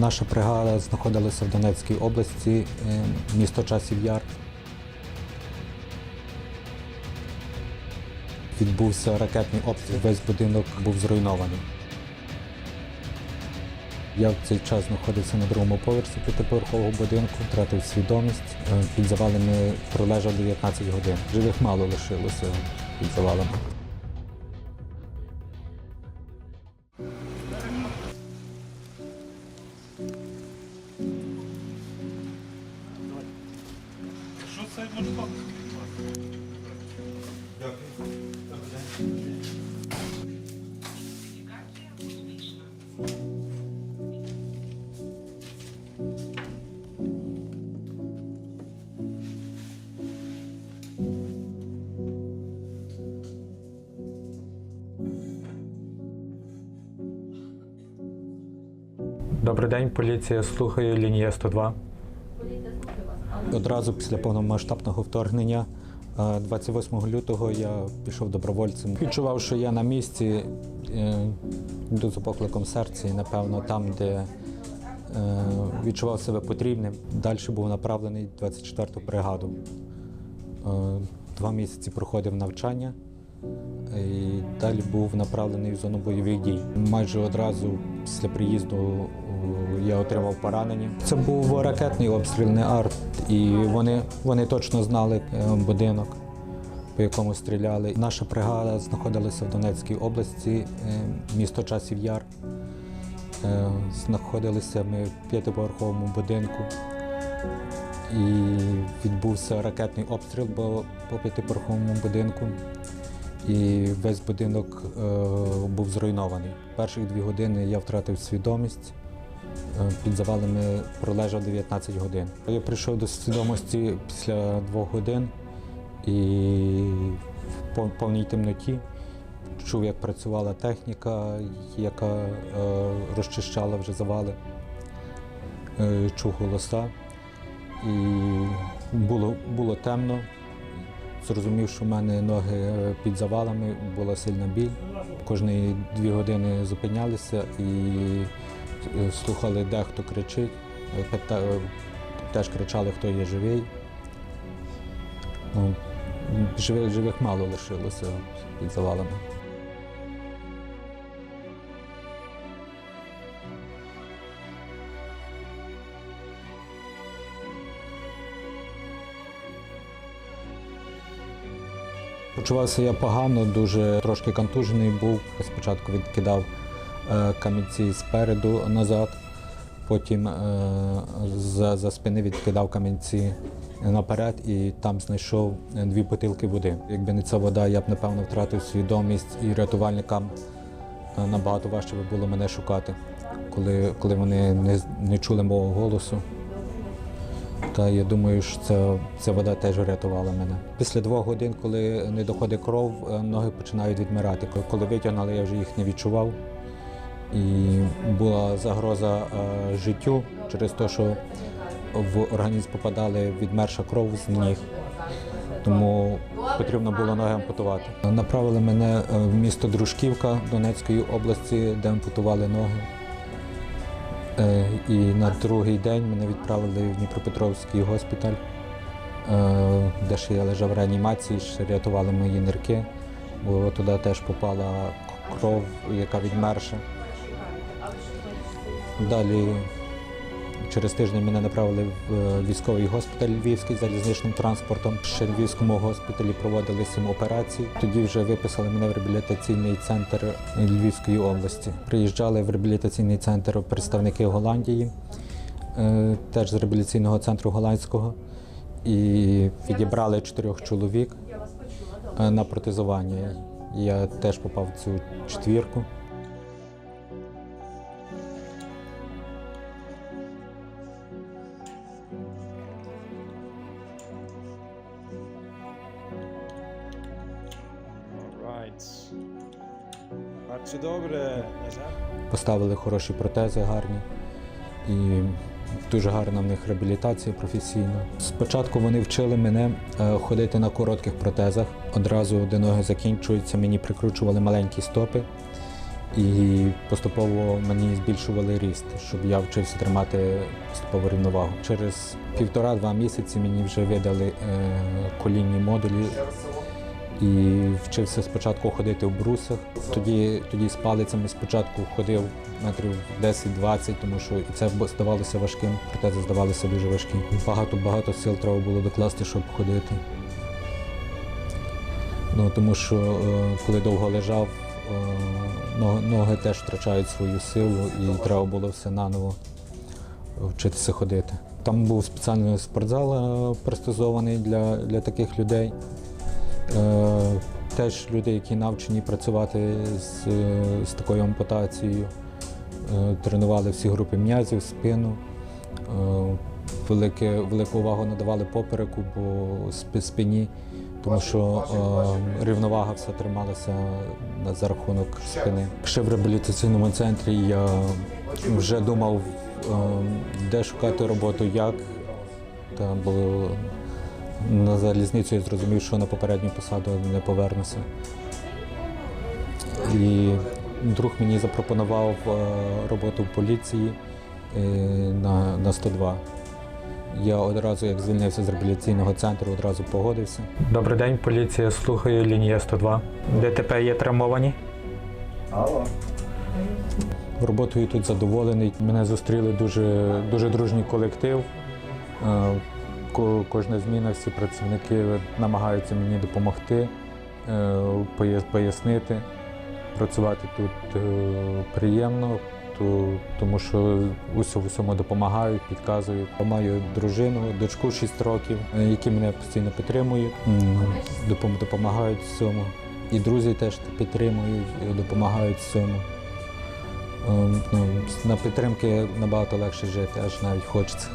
Наша бригада знаходилася в Донецькій області, е, місто Часів Яр. Відбувся ракетний обстріл, весь будинок був зруйнований. Я в цей час знаходився на другому поверсі п'ятиповерхового будинку, втратив свідомість. Е, Під завалами пролежав 19 годин. Живих мало лишилося під завалами. Добрий день, поліція слухає лінія 102. Одразу після повномасштабного вторгнення, е, 28 лютого, я пішов добровольцем. Відчував, що я на місці, е, йду за покликом серця, напевно там, де е, відчував себе потрібним. Далі був направлений в 24-ту бригаду. Е, Два місяці проходив навчання і далі був направлений в зону бойових дій. Майже одразу після приїзду я отримав поранення. Це був ракетний обстріл, не арт, і вони, вони точно знали е, будинок, по якому стріляли. Наша бригада знаходилася в Донецькій області, е, місто Часів Яр. Е, Знаходилися ми в п'ятиповерховому будинку. І відбувся ракетний обстріл по, по п'ятиповерховому будинку і весь будинок був зруйнований. Перших дві години я втратив свідомість. Е, Під завалами пролежав 19 годин. Я прийшов до свідомості після двох годин і в повній темноті чув, як працювала техніка, яка е, розчищала вже завали, Е, чув голоса. І було, було темно, Зрозумів, що в мене ноги під завалами, була сильна біль. Кожні дві години зупинялися і слухали, де хто кричить. Е, е, Теж кричали, хто є живий. Ну, живих, живих мало лишилося під завалами. Почувався я погано, дуже трошки контужений був. Спочатку відкидав е, камінці спереду назад, потім е, за, за спини відкидав камінці наперед і там знайшов дві бутилки води. Якби не ця вода, я б напевно втратив свідомість і рятувальникам е, набагато важче би було мене шукати, коли, коли вони не, не чули мого голосу. Та я думаю, що ця, ця вода теж врятувала мене. Після двох годин, коли не доходить кров, е, ноги починають відмирати. Коли витягнули, я вже їх не відчував. І була загроза е, життю через те, що в організм попадали відмерша кров з ніг. Тому потрібно було ноги ампутувати. Направили мене е, в місто Дружківка Донецької області, де ампутували ноги. Е, І на другий день мене відправили в Дніпропетровський госпіталь, де ще я лежав в реанімації, ще рятували мої нирки, бо туди теж попала кров, яка відмерша. Далі через тиждень мене направили в е, військовий госпіталь Львівський залізничним транспортом. Ще в Львівському госпіталі проводили сім операцій. Тоді вже виписали мене в реабілітаційний центр Львівської області. Приїжджали в реабілітаційний центр представники Голландії, е, теж з реабілітаційного центру голландського, і відібрали чотирьох чоловік е, на протезування. Я теж попав в цю четвірку. Right. Добре, Поставили хороші протези гарні і дуже гарна в них реабілітація професійна. Спочатку вони вчили мене е, ходити на коротких протезах. Одразу, де ноги закінчуються, мені прикручували маленькі стопи І поступово мені збільшували ріст, щоб я вчився тримати поступову рівновагу. Через півтора-два місяці мені вже видали е, колінні модулі і вчився спочатку ходити в брусах. Тоді, тоді з палицями спочатку ходив метрів 10-20, тому що і це здавалося важким, протези здавалися дуже важкі. Багато-багато сил треба було докласти, щоб ходити. Ну, тому що е, коли довго лежав, е, ноги, теж втрачають свою силу і треба було все наново вчитися ходити. Там був спеціальний спортзал е, пристосований для, для таких людей. Е, Теж люди, які навчені працювати з, з такою ампутацією, Е, тренували всі групи м'язів, спину. Е, Велике, велику увагу надавали попереку, бо спині, тому що е, рівновага все трималася на- за рахунок спини. Ще в реабілітаційному центрі я вже думав, е, де шукати роботу, як. Та, бо на залізницю я зрозумів, що на попередню посаду не повернуся. І друг мені запропонував е, роботу в поліції е, на, на 102. Я одразу, як звільнився з реабілітаційного центру, одразу погодився. Добрий день, поліція слухає лінія 102. ДТП є травмовані? Роботою тут задоволений. Мене зустріли дуже, дуже дружній колектив. Ко- Кожна зміна, всі працівники намагаються мені допомогти, е, пояснити. Працювати тут е, приємно, тому що усьому допомагають, підказують. Маю дружину, дочку 6 років, е, які мене постійно підтримують, допомагають в цьому. І друзі теж підтримують, допомагають в цьому. Ем, ну, На підтримки набагато легше жити, аж навіть хочеться.